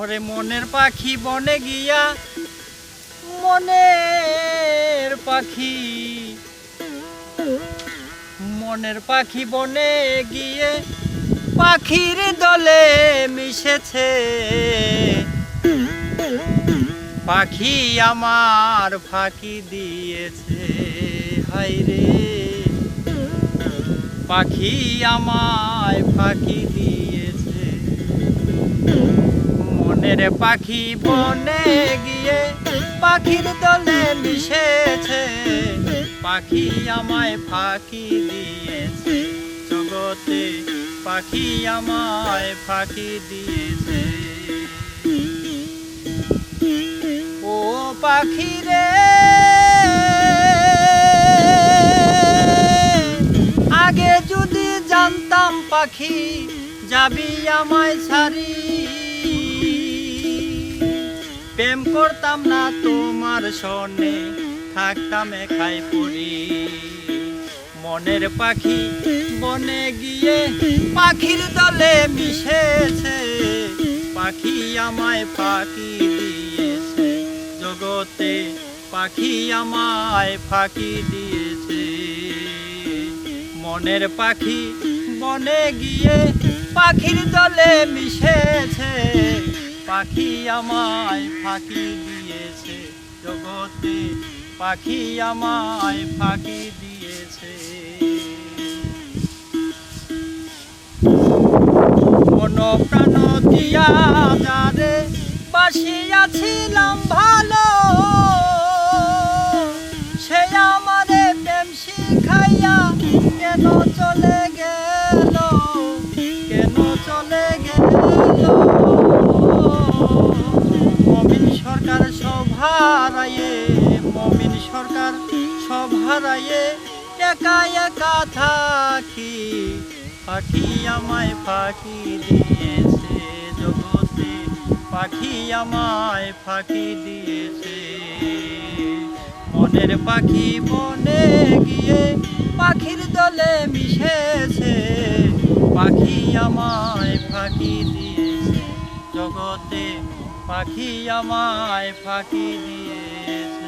ওরে মনের পাখি বনে গিয়া, মনের পাখি মনের পাখি বনে গিয়ে পাখির দলে মিশেছে। পাখি আমার ফাঁকি দিয়েছে হাইরে পাখি আমায় ফাঁকি দিয়েছে। মনের পাখি বনে গিয়ে পাখির দলে মিশেছে। পাখি আমায় ফাঁকি দিয়েছে। জগতে পাখি আমায় ফাঁকি দিয়েছে। ও পাখি রে, আগে যদি জানতাম পাখি, যাবি আমায় ছাড়ি করতাম না তোমার সনে থাকতাম খাই পড়ি মনের পাখি বনে গিয়ে পাখির দলে মিশেছে, পাখি আমায় ফাঁকি দিয়েছে। জগতে পাখি আমায় ফাঁকি দিয়েছে। মনের পাখি বনে গিয়ে পাখির দলে মিশেছে পাখি আমায় ফাঁকি দিয়েছে, জগতে পাখি আমায় ফাঁকি দিয়েছে। মন প্রাণ দিয়া যারে বাসিয়াছিলাম ভালো, সে আমারে প্রেম শিখাইয়া কেন চলে সভারায়ে মমিন সরকার সভারায়ে একা একা থাকি। পাখি আমায় ফাঁকি দিয়েছে জগতে, পাখি আমায় ফাঁকি দিয়েছে। মনের পাখি বনে গিয়ে পাখির দলে মিশেছে, পাখি আমায় ফাঁকি দিয়েছে জগতে। পাখি আমায় ফাঁকি দিয়েছে।